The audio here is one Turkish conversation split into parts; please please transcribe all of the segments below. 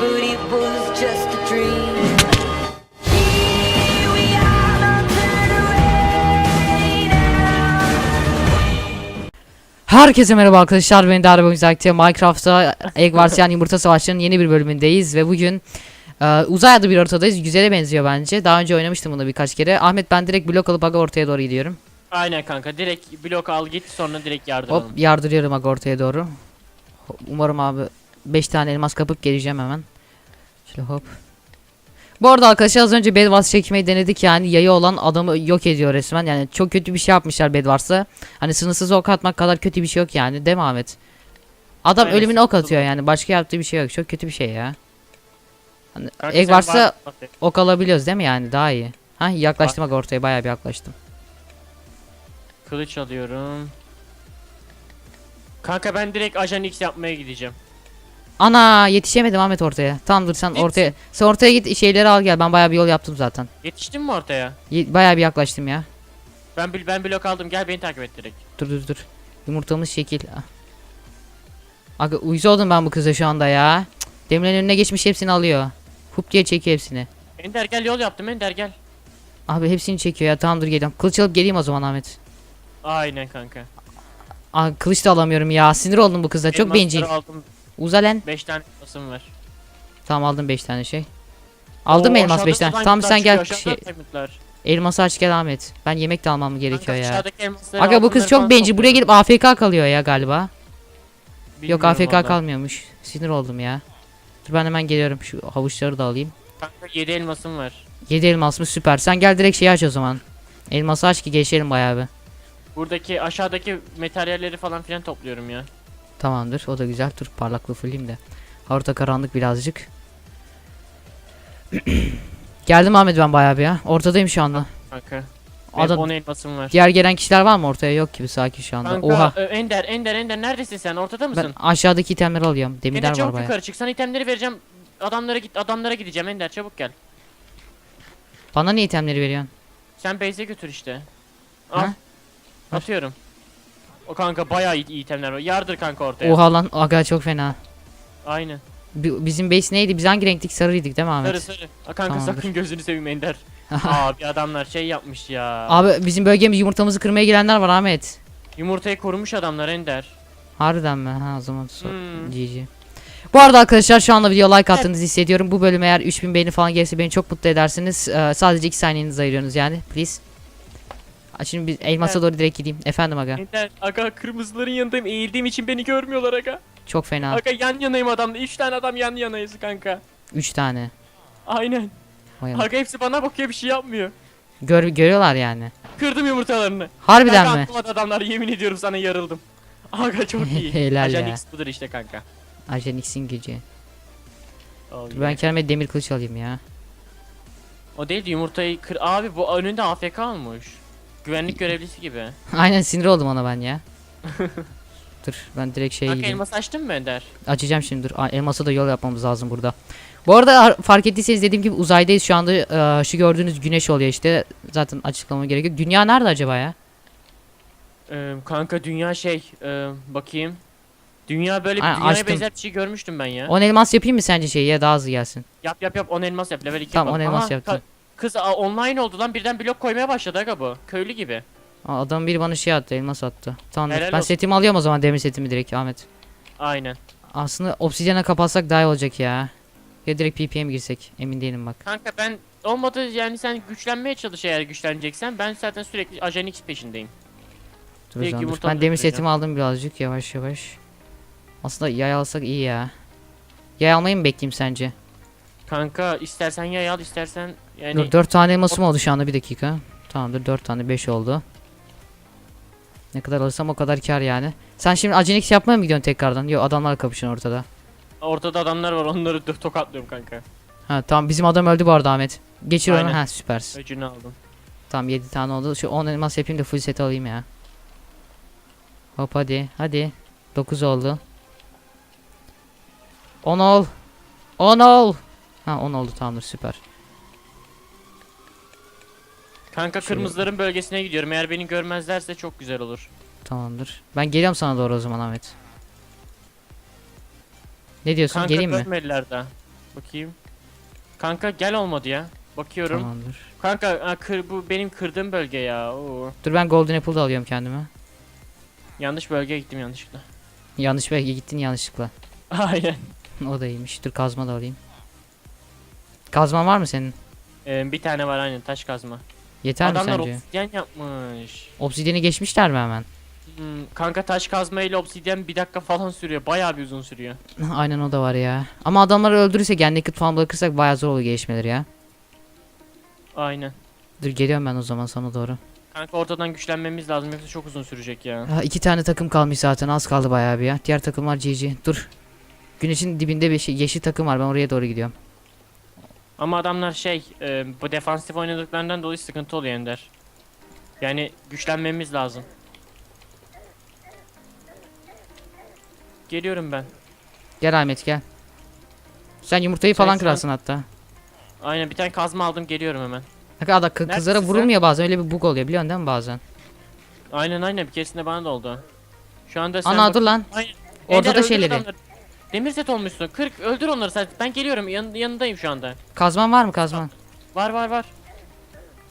but it was just a dream. Here we are, don't turn away now. Herkese merhaba arkadaşlar ben Darbe Oyuncak'ta Minecraft'ta Egg Wars yani Yumurta Savaşı'nın yeni bir bölümündeyiz ve bugün e, uzay adı bir ortadayız. Güzele benziyor bence. Daha önce oynamıştım bunu birkaç kere. Ahmet ben direkt blok alıp aga ortaya doğru gidiyorum. Aynen kanka direkt blok al git sonra direkt Hop yardıralım. yardırıyorum aga ortaya doğru. Hop, Umarım abi 5 tane elmas kapıp geleceğim hemen. Şöyle hop. Bu arada arkadaşlar az önce Bedwars çekmeyi denedik yani yayı olan adamı yok ediyor resmen yani çok kötü bir şey yapmışlar Bedwars'a. Hani sınırsız ok atmak kadar kötü bir şey yok yani değil mi Ahmet? Adam Aynen, ölümüne ok atıyor yani başka yaptığı bir şey yok çok kötü bir şey ya. Hani Kanka varsa bak- ok alabiliyoruz değil mi yani daha iyi. Ha yaklaştım aga ortaya bayağı bir yaklaştım. Kılıç alıyorum. Kanka ben direkt Ajan X yapmaya gideceğim. Ana yetişemedim Ahmet ortaya. Tamam dur sen Git. ortaya. Sen ortaya git şeyleri al gel. Ben bayağı bir yol yaptım zaten. Yetiştin mi ortaya? Ye- bayağı bir yaklaştım ya. Ben bil- ben blok aldım gel beni takip et direkt. Dur dur dur. Yumurtamız şekil. Ah. Aga uyuz oldum ben bu kıza şu anda ya. Cık, Demirlerin önüne geçmiş hepsini alıyor. Hup diye çekiyor hepsini. Ender gel yol yaptım Ender gel. Abi hepsini çekiyor ya. Tamam dur geliyorum. Kılıç alıp geleyim o zaman Ahmet. Aynen kanka. Aa, kılıç da alamıyorum ya. Sinir oldum bu kıza. Çok Elmasları bencil. aldım. Uza lan. 5 tane elmasım var. Tamam aldım 5 tane şey. Aldım Oo, elmas aşağıda 5 tane. Tamam sen gel. Şey, elması aç gel Ahmet. Ben yemek de almam gerekiyor ya. Aga bu kız çok bencil. Buraya gelip AFK kalıyor ya galiba. Yok Bilmiyorum AFK valla. kalmıyormuş. Sinir oldum ya. Dur ben hemen geliyorum. Şu havuçları da alayım. Kanka 7 elmasım var. 7 elmas mı süper. Sen gel direkt şeyi aç o zaman. Elması aç ki geçelim bayağı bir. Buradaki aşağıdaki materyalleri falan filan topluyorum ya. Tamamdır. O da güzel. Dur parlaklığı fulleyim de. Harita karanlık birazcık. Geldim Ahmet ben bayağı bir ya. Ortadayım şu anda. Kanka. Adam 10 elmasım var. diğer gelen kişiler var mı ortaya? Yok gibi sakin şu anda. Kanka Oha. e, Ender Ender Ender neredesin sen? Ortada Ben mısın? aşağıdaki itemleri alıyorum. Ender Demirler var çabuk bayağı. yukarı çık. Sana itemleri vereceğim. Adamlara git adamlara gideceğim Ender çabuk gel. Bana ne itemleri veriyorsun? Sen base'e götür işte. Al. Ha? Atıyorum. O kanka bayağı iyi, iyi itemler var. Yardır kanka ortaya. Oha lan aga çok fena. Aynen. Bi- Bizim base neydi? Biz hangi renktik? Sarıydık değil mi Ahmet? Sarı sarı. Aa, kanka Tamamdır. sakın gözünü seveyim Ender. Abi adamlar şey yapmış ya. Abi bizim bölgemiz yumurtamızı kırmaya gelenler var Ahmet. Yumurtayı korumuş adamlar Ender. Harbiden mi? Ha o zaman so Hmm. GG. Bu arada arkadaşlar şu anda video like attığınızı hissediyorum. Bu bölüm eğer 3000 beğeni falan gelirse beni çok mutlu edersiniz. Ee, sadece 2 saniyenizi ayırıyorsunuz yani. Please. Şimdi biz elmasa Evet. doğru direkt gideyim. Efendim aga. Ender aga kırmızıların yanındayım. Eğildiğim için beni görmüyorlar aga. Çok fena. Aga yan yanayım adamla. 3 tane adam yan yanayız kanka. 3 tane. Aynen. Vay. Aga hepsi bana bakıyor bir şey yapmıyor. Gör görüyorlar yani. Kırdım yumurtalarını. Harbiden Kanka mi? atlamadı adamlar yemin ediyorum sana yarıldım. Aga çok iyi. Helal Ajan ya. X budur işte kanka. Ajan X'in gücü. Oh, Dur ben kendime demir kılıç alayım ya. O değil de yumurtayı kır. Abi bu önünde AFK olmuş. Güvenlik görevlisi gibi. Aynen sinir oldum ona ben ya. Dur ben direkt şeye Kanka gideyim. elmas açtın mı Ender? Açacağım şimdi dur. Aa, Elmasa da yol yapmamız lazım burada. Bu arada ar- fark ettiyseniz dediğim gibi uzaydayız şu anda. Ee, şu gördüğünüz güneş oluyor işte. Zaten açıklamama gerek yok. Dünya nerede acaba ya? Ee, kanka dünya şey e, bakayım. Dünya böyle bir Ha, dünyaya açtım. benzer bir şey görmüştüm ben ya. 10 elmas yapayım mı sence şey ya daha hızlı gelsin. Yap yap yap 10 elmas yap level 2 Tamam, yapalım. 10 elmas Aha, yaptım. ka- Kız a, online oldu lan birden blok koymaya başladı aga bu. Köylü gibi. Aa, adam biri bana şey attı elmas attı. Tamam Helal ben olsun. setimi alıyorum o zaman demir setimi direkt Ahmet. Aynen. Aslında obsidyana kapatsak daha iyi olacak ya. Ya direkt PP'ye mi girsek? Emin değilim bak. Kanka ben olmadı yani sen güçlenmeye çalış eğer güçleneceksen. Ben zaten sürekli Ajan X peşindeyim. Dur o Direkt zaman dur. yumurta Ben demir setimi aldım birazcık yavaş yavaş. Aslında yay alsak iyi ya. Yay almayı mı bekleyeyim sence? Kanka istersen yay al istersen yani Dur 4 tane elmasım oldu şu anda bir dakika. Tamamdır 4 tane 5 oldu. Ne kadar alırsam o kadar kar yani. Sen şimdi Acenix yapmaya mı gidiyorsun tekrardan? Yok adamlar kapışın ortada. ortada adamlar var onları dö- tokatlıyorum kanka. Ha tamam bizim adam öldü bu arada Ahmet. Geçir onu Aynen. ha süpersin. Öcünü aldım. Tamam 7 tane oldu. Şu 10 elmas yapayım da full set alayım ya. Hop hadi hadi. 9 oldu. 10 ol. 10 ol. Ha 10 oldu tamamdır süper. Kanka Şöyle- kırmızıların bölgesine gidiyorum. Eğer beni görmezlerse çok güzel olur. Tamamdır. Ben geliyorum sana doğru o zaman Ahmet. Ne diyorsun? Kanka Geleyim mi? görmediler daha. Bakayım. Kanka gel olmadı ya. Bakıyorum. Tamamdır. Kanka ha, kır, bu benim kırdığım bölge ya. Oo. Dur ben Golden Apple da alıyorum kendime. Yanlış bölgeye gittim yanlışlıkla. Yanlış belki gittin yanlışlıkla. Aynen. o da iyiymiş. Dur kazma da alayım. Kazman var mı senin? Ee, bir tane var aynen taş kazma. Yeter Adamlar mi sence? obsidyen yapmış. Obsidiyeni geçmişler mi hemen? Hmm, kanka taş kazma ile obsidyen bir dakika falan sürüyor. Bayağı bir uzun sürüyor. Aynen o da var ya. Ama adamları öldürürsek yani naked falan bırakırsak bayağı zor olur gelişmeleri ya. Aynen. Dur geliyorum ben o zaman sana doğru. Kanka ortadan güçlenmemiz lazım yoksa çok uzun sürecek ya. Ha, iki tane takım kalmış zaten az kaldı bayağı bir ya. Diğer takımlar GG. Dur. Güneşin dibinde bir şey, yeşil takım var ben oraya doğru gidiyorum. Ama adamlar şey e, bu defansif oynadıklarından dolayı sıkıntı oluyor Ender. Yani güçlenmemiz lazım. Geliyorum ben. Gel Ahmet gel. Sen yumurtayı falan sen- kırarsın hatta. Aynen bir tane kazma aldım geliyorum hemen. Bak ada kı- kızlara Neredesin vurulmuyor bazen öyle bir bug oluyor biliyorsun değil mi bazen? Aynen aynen bir keresinde bana da oldu. Şu anda sen Ana bak- lan. Aynen. Orada da şeyleri. adamları. Demir set olmuşsun. 40 öldür onları sen. Ben geliyorum yan, yanındayım şu anda. Kazman var mı kazman? Var var var.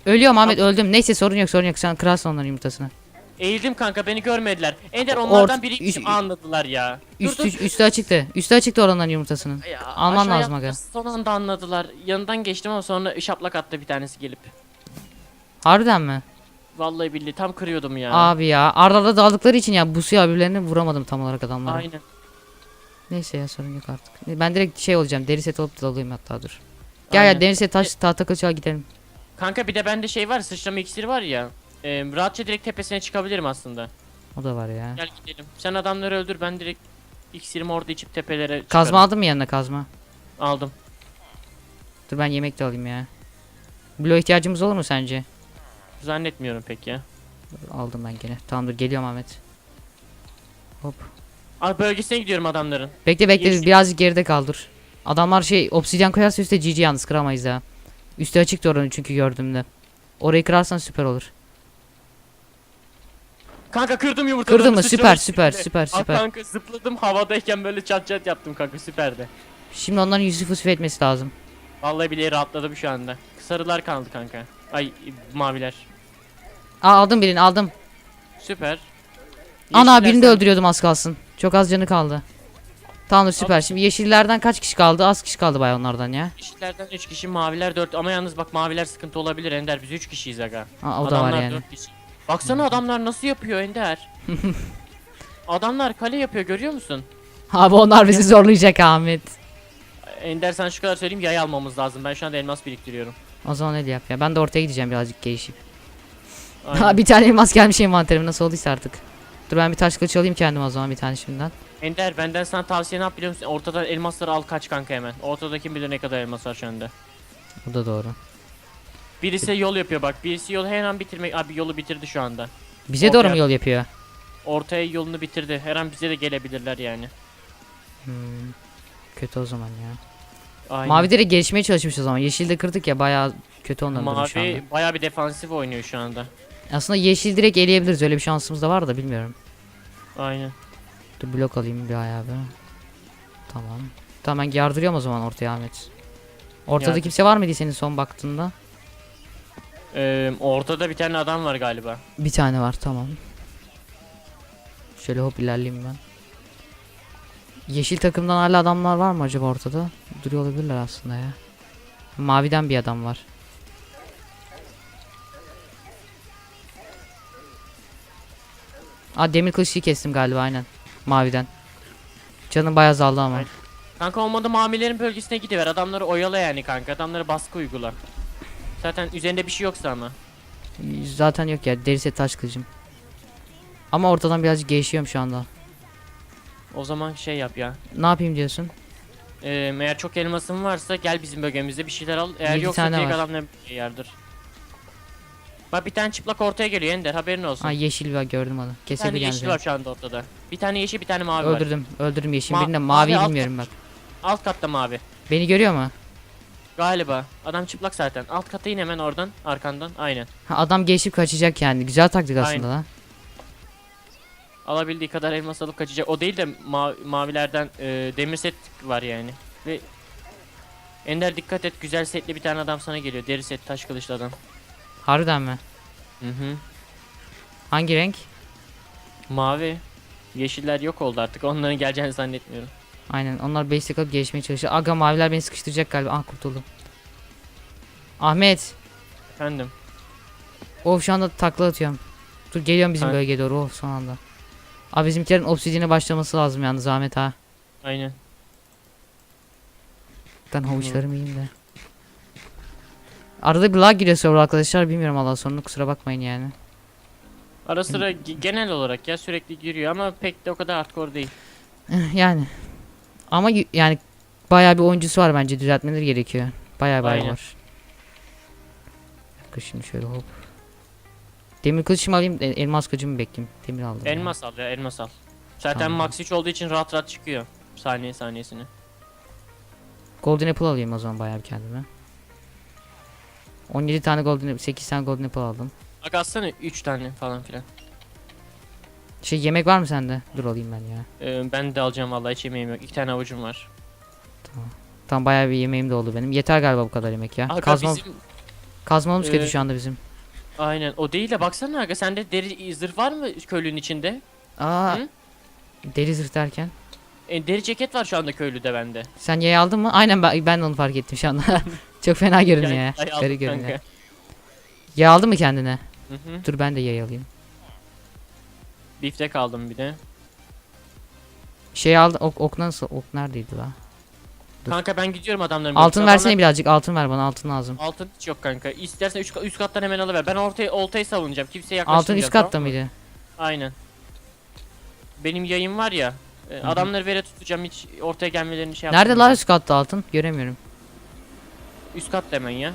Ölüyorum Ahmet öldüm. Neyse sorun yok sorun yok sen kırarsın onların yumurtasını. Eğildim kanka beni görmediler. Ender onlardan Ort- biri kim anladılar ya. Üstü, üstü açıktı. Üstü açıktı oranların yumurtasının. Ya, Alman aşağı lazım aga. yaptı, Son anda anladılar. Yanından geçtim ama sonra şaplak attı bir tanesi gelip. Harbiden mi? Vallahi billahi tam kırıyordum ya. Abi ya arada daldıkları için ya bu suya birbirlerini vuramadım tam olarak adamlara. Aynen. Neyse ya sorun yok artık. Ben direkt şey olacağım deri set alıp dalayım hatta dur. Gel Aynen. ya deri set taş tahta kılıçı gidelim. Kanka bir de bende şey var sıçrama iksiri var ya. E, rahatça direkt tepesine çıkabilirim aslında. O da var ya. Gel gidelim. Sen adamları öldür ben direkt iksirimi orada içip tepelere çıkarım. Kazma aldın mı yanına kazma? aldım. Dur ben yemek de alayım ya. Bloğa ihtiyacımız olur mu sence? Zannetmiyorum pek ya. Aldım ben gene. Tamam dur geliyorum Ahmet. Hop. Abi bölgesine gidiyorum adamların. Bekle bekle Yeşil- birazcık geride kal dur. Adamlar şey obsidyen koyarsa üstte GG yalnız kıramayız ya. Üstü açıktı oranın çünkü gördüğümde. Orayı kırarsan süper olur. Kanka kırdım yumurtaları. Kırdın mı? Süper süper iksiriyle. süper Ah süper. kanka zıpladım havadayken böyle çat çat yaptım kanka süperdi. Şimdi onların yüzü fısfı etmesi lazım. Vallahi bile rahatladım şu anda. Sarılar kaldı kanka. Ay maviler. Aa aldım birini aldım. Süper. Ana Yeşiller birini de sen- öldürüyordum az kalsın. Çok az canı kaldı. Tamamdır süper. Şimdi yeşillerden kaç kişi kaldı? Az kişi kaldı baya onlardan ya. Yeşillerden 3 kişi, maviler 4 ama yalnız bak maviler sıkıntı olabilir Ender biz 3 kişiyiz aga. Aa, o da adamlar var yani. kişi. Baksana adamlar nasıl yapıyor Ender. adamlar kale yapıyor görüyor musun? Abi onlar bizi zorlayacak Ahmet. Ender sen şu kadar söyleyeyim yay almamız lazım. Ben şu anda elmas biriktiriyorum. O zaman öyle yap ya. Ben de ortaya gideceğim birazcık gelişip. Bir tane elmas gelmiş envanterim nasıl olduysa artık. Dur ben bir taş kılıç alayım kendim o zaman bir tane şimdiden. Ender benden sana tavsiye ne yap biliyor musun? Ortadan elmasları al kaç kanka hemen. Ortada kim bilir ne kadar elmas var şu anda. Bu da doğru. Birisi yol yapıyor bak. Birisi yolu her an bitirmek. Abi yolu bitirdi şu anda. Bize doğru mu Ortaya- yol yapıyor? Ortaya yolunu bitirdi. Her an bize de gelebilirler yani. Hmm, Kötü o zaman ya. Aynen. Mavi direkt gelişmeye çalışmış o zaman. Yeşil de kırdık ya bayağı kötü onların durumu şu anda. Mavi bayağı bir defansif oynuyor şu anda. Aslında yeşil direkt eleyebiliriz öyle bir şansımız da var da bilmiyorum. Aynen. Dur blok alayım bir ayağı bir. Tamam. Tamam ben yardırıyorum o zaman ortaya Ahmet. Ortada Yardır. kimse var mıydı senin son baktığında? Ee, ortada bir tane adam var galiba. Bir tane var tamam. Şöyle hop ilerleyeyim ben. Yeşil takımdan hala adamlar var mı acaba ortada? Duruyor olabilirler aslında ya. Maviden bir adam var. Aa demir kılıçlıyı kestim galiba aynen. Maviden. Canım bayağı azaldı ama. Kanka olmadı mavilerin bölgesine gidiver. Adamları oyala yani kanka. Adamları baskı uygula. Zaten üzerinde bir şey yoksa ama. Zaten yok ya deri set taş kılıcım. Ama ortadan birazcık gelişiyorum şu anda. O zaman şey yap ya. Ne yapayım diyorsun? Ee, eğer çok elmasın varsa gel bizim bölgemizde bir şeyler al. Eğer Yedi yoksa tane direkt var. adamla bir yardır. Bak bir tane çıplak ortaya geliyor Ender haberin olsun. Ha yeşil var gördüm onu. bir tane yeşil var şu anda ortada. Bir tane yeşil bir tane mavi var. Öldürdüm. Öldürdüm yeşil. Ma- Birinde mavi maviyi alt bilmiyorum bak. Alt katta mavi. Beni görüyor mu? Galiba. Adam çıplak zaten. Alt kata in hemen oradan arkandan. Aynen. Ha, adam geçip kaçacak yani. Güzel taktik aslında lan. Alabildiği kadar elmas alıp kaçacak. O değil de ma- mavilerden e, demir set var yani. Ve Ender dikkat et güzel setli bir tane adam sana geliyor. Deri set taş kılıçlı adam. Harbiden mi? Hı hı. Hangi renk? Mavi. Yeşiller yok oldu artık. Onların geleceğini zannetmiyorum. Aynen onlar basic alıp gelişmeye çalışıyor. Aga maviler beni sıkıştıracak galiba. Ah kurtuldum. Ahmet. Efendim. Of şu anda takla atıyorum. Dur geliyorum bizim Ha. bölgeye doğru. Oh son anda. Abi bizimkilerin obsidiyene başlaması lazım yalnız Ahmet ha. Aynen. Ben havuçlarımı yiyeyim de. Arada bir lag giriyor server arkadaşlar bilmiyorum Allah sonunu kusura bakmayın yani. Ara sıra ge- genel olarak ya sürekli giriyor ama pek de o kadar hardcore değil. yani. Ama yani bayağı bir oyuncusu var bence düzeltmeleri gerekiyor. Bayağı bayağı Aynen. var. Bakın şimdi şöyle hop. Demir kılıçımı alayım e, elmas kılıcımı bekleyeyim. Demir aldım. Elmas al ya elmas al. Zaten Tamam. max 3 olduğu için rahat rahat çıkıyor. Saniye saniyesini. Golden apple alayım o zaman bayağı bir kendime. 17 tane golden apple, 8 tane golden apple aldım. Bak atsana 3 tane falan filan. Şey yemek var mı sende? Dur alayım ben ya. Ee, ben de alacağım vallahi hiç yemeğim yok. 2 tane avucum var. Tam bayağı bir yemeğim de oldu benim. Yeter galiba bu kadar yemek ya. Aga Kazma, bizim kazmamız kötü Ee, şu anda bizim. aynen o değil de baksana aga sende deri zırh var mı köylünün içinde? Aa. Hı? Deri zırh derken. E, deri ceket var şu anda köylüde bende. Sen yay aldın mı? Aynen ben, ben onu fark ettim şu anda. Çok fena görünüyor ya. Garip görünüyor. Yay aldın mı kendine? Hı hı. Dur ben de yay alayım. Biftek aldım bir de. Şey aldım. Ok, ok nasıl? Ok neredeydi la? Dur. Kanka ben gidiyorum adamların. Altın versene birazcık. Altın ver bana. Altın lazım. Adamlar- Altın hiç yok kanka. İstersen üst, üst kattan hemen alıver. Ben ortaya oltayı savunacağım. Kimseye Altın yaklaşmayacağım. üst katta tamam mıydı? Aynen. Benim yayım var ya. Adamları vere tutacağım hiç ortaya gelmelerini şey Nerede la üst katta altın? Göremiyorum. Üst katta hemen ya.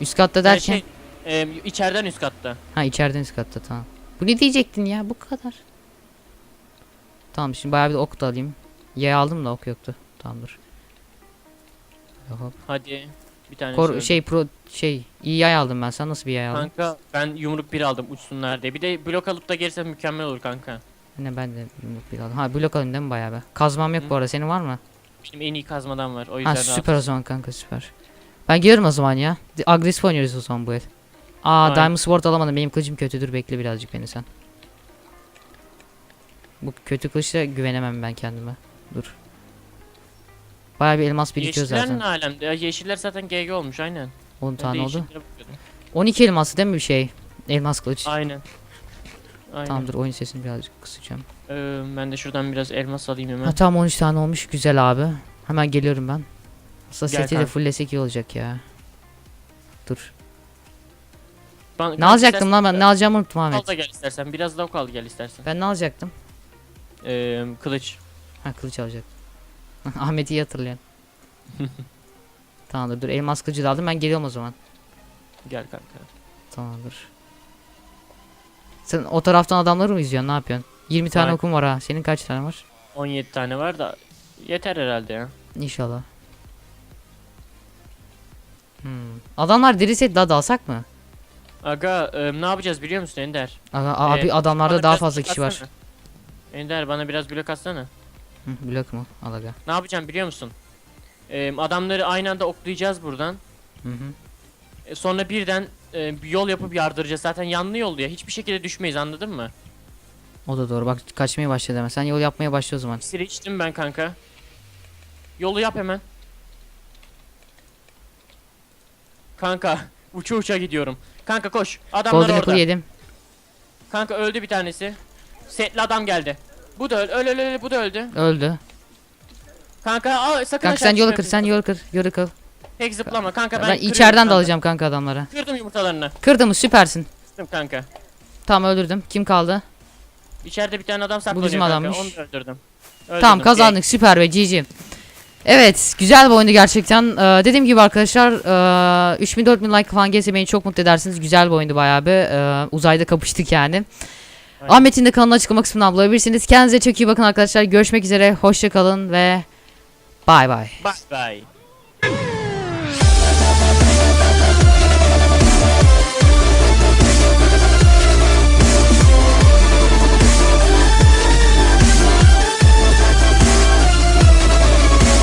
Üst katta derken. Şey, e, içeriden üst katta. Ha içeriden üst katta tamam. Bu ne diyecektin ya bu kadar. Tamam şimdi bayağı bir ok da alayım. Yay aldım da ok yoktu. Tamam dur. Hop. Hadi. Bir tane Kor şey pro şey iyi yay aldım ben. Sen nasıl bir yay aldın? Kanka ben yumruk bir aldım uçsunlar diye. Bir de blok alıp da gelirsem mükemmel olur kanka. Ne ben de yumruk bir aldım. Ha blok alayım değil mi bayağı be? Kazmam yok Hı. bu arada. Senin var mı? Benim en iyi kazmadan var. O yüzden Ha süper o zaman kanka süper. Ben geliyorum o zaman ya. Di- Agresif oynuyoruz o zaman bu el. Aa Aynen. Diamond Sword alamadım. Benim kılıcım kötü. Dur bekle birazcık beni sen. Bu kötü kılıçla güvenemem ben kendime. Dur. Bayağı bir elmas birikiyor Yeşiller zaten. ne alemde? Ya yeşiller zaten GG olmuş aynen. 10 Ben de tane oldu. yeşillere bakıyordum. 12 elması değil mi bir şey? Elmas kılıç. Aynen. Aynen. Tamam dur oyun sesini birazcık kısacağım. Ee, ben de şuradan biraz elmas alayım hemen. Ha tamam 13 tane olmuş. Güzel abi. Hemen geliyorum ben. Aslında Gel seti de kanka. fulllesek iyi olacak ya. Dur. Ben- Ne alacaktım lan ben? Ne alacağımı unuttum Ahmet. Al da gel istersen. Biraz daha ok al gel istersen. Ben ne alacaktım? Ee, kılıç. Ha kılıç alacak. Ahmet'i iyi hatırlayan. Tamamdır dur elmas kılıcı da aldım ben geliyorum o zaman. Gel kanka. Tamamdır. Sen o taraftan adamları mı izliyorsun ne yapıyorsun? 20 tane Aynen. okum var ha. Senin kaç tane var? 17 tane var da yeter herhalde ya. İnşallah. Hmm. Adamlar diri set daha da alsak mı? Aga e, ne yapacağız biliyor musun Ender? Aga, abi Ee, adamlarda Bana daha biraz fazla blok kişi var. atsana. Ender bana biraz blok atsana. Hı, blok mu? Al aga. Ne yapacağım biliyor musun? Ee, adamları aynı anda oklayacağız buradan. Hı hı. E, sonra birden e, bir yol yapıp yardıracağız. Zaten yanlı yol ya. Hiçbir şekilde düşmeyiz anladın mı? O da doğru. Bak kaçmaya başladı hemen. Sen yol yapmaya başla o zaman. İksiri içtim ben kanka. Yolu yap hemen. Kanka uça uça gidiyorum. Kanka koş. Adamlar Golden orada. Apple yedim. Kanka öldü bir tanesi. Setli adam geldi. Bu da öl öl öl öl bu da öldü. Öldü. Kanka aa, sakın Kanka aşağı sen yolu düşme. kır. Sen yolu kır. Yolu kır. Tek zıplama kanka ben, Ben, kırıyorum içeriden kanka. dalacağım kanka adamlara. Kırdım yumurtalarını. Kırdı mı? Süpersin. Kırdım kanka. Tamam öldürdüm. Kim kaldı? İçeride bir tane adam saklanıyor bizim kanka. adammış. Onu da öldürdüm. Tamam Öldürdüm. kazandık süper be GG. Evet güzel bir oyundu gerçekten. Ee, dediğim gibi arkadaşlar e, 3000 4000 like falan gelse beni çok mutlu edersiniz. Güzel bir oyundu bayağı bir. Ee, uzayda kapıştık yani. Aynen. Ahmet'in de kanalına açıklama kısmından bulabilirsiniz. Kendinize çok iyi bakın arkadaşlar. Görüşmek üzere. Hoşça kalın ve bay bay. Bye bye.